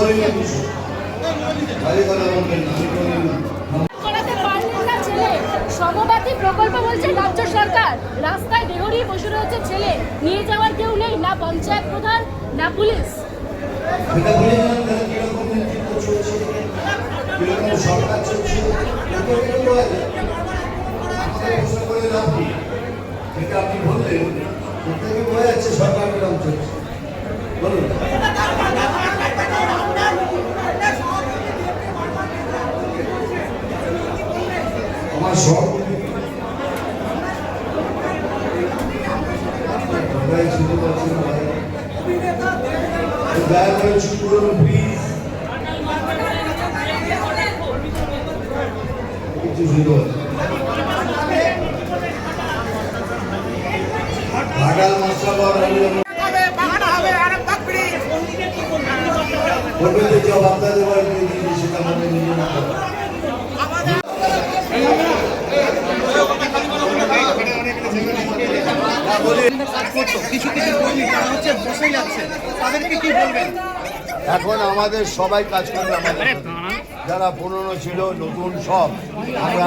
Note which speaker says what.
Speaker 1: করা বলি না। আমি বলিনি দুশো খালি কথা বলবেন আমি বলিনি
Speaker 2: করাতে পারলেন না ছেলে সমবাদী প্রকল্প বলছে রাজ্য সরকার। রাস্তায় দেহরি বসে ছেলে। নিয়ে যাওয়ার কেউ নেই, না পঞ্চায়েত প্রধান, না পুলিশ।
Speaker 1: বলুন। আমার সব। দয়া করে চুপ করুন প্লিজ কিছু শুনতে ঘাটাল মশলা পাওয়ার আগে
Speaker 3: হবে কিছু কিছু কর্মী তারা হচ্ছে বসে যাচ্ছে তাদেরকে কি বলবেন?
Speaker 1: এখন আমাদের সবাই কাজ করবে আমাদের যারা পুরনো ছিল নতুন সব আমরা